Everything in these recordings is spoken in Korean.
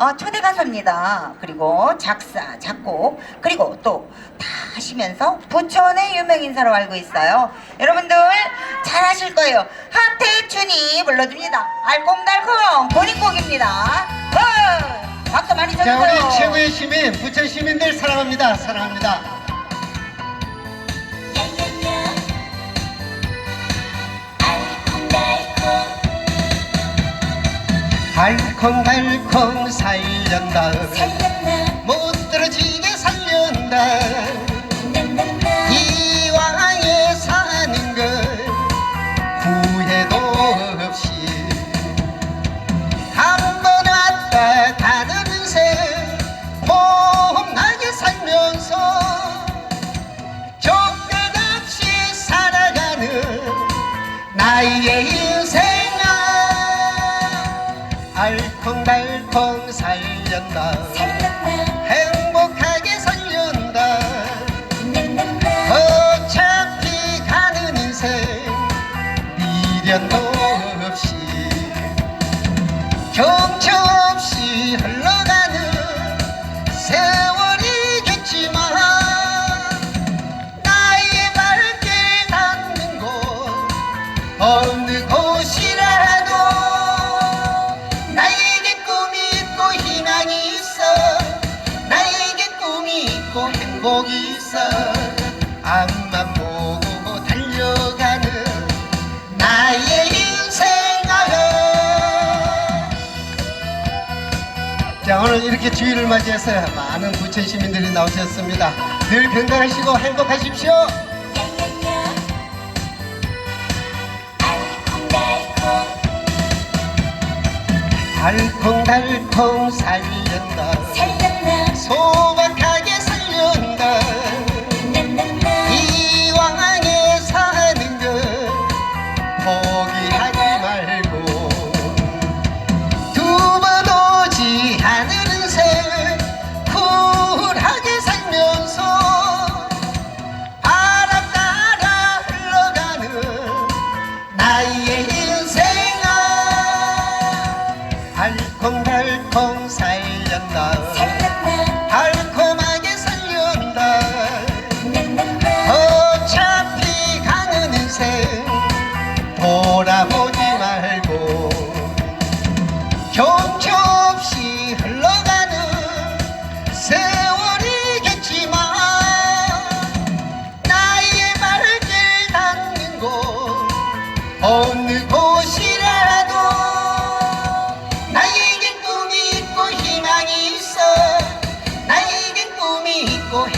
어, 초대 가수입니다. 그리고 작사, 작곡, 그리고 또 다 하시면서 부천의 유명 인사로 알고 있어요. 여러분들 잘 하실 거예요. 하태춘이 불러줍니다. 알콩달콩 본인 곡입니다. 어, 박수 많이 자, 쳐주세요. 우리 최고의 시민, 부천 시민들 사랑합니다. 사랑합니다. 달콩 달콩달콩 살련다. 살렸나 못 떨어지게. 나나나 이왕에 사는 걸 달콩 살렸나? 행복하게 나나나 어차피 가는 인생 미련도 행복이 있어 앞만 보고 달려가는 나의 인생아 자 오늘 이렇게 주일을 맞이해서 많은 부천 시민들이 나오셨습니다. 늘 건강하시고 행복하십시오. 달콩달콩 살련다 살렸나 소박 나의 인생아 살련다 살렸나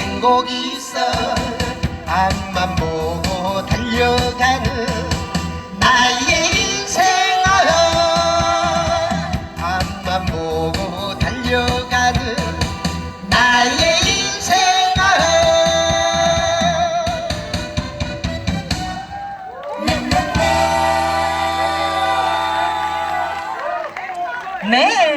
행복이 있어. 앞만 보고 달려가는 나의 인생아 앞만 보고 달려가는 나의 인생아 네.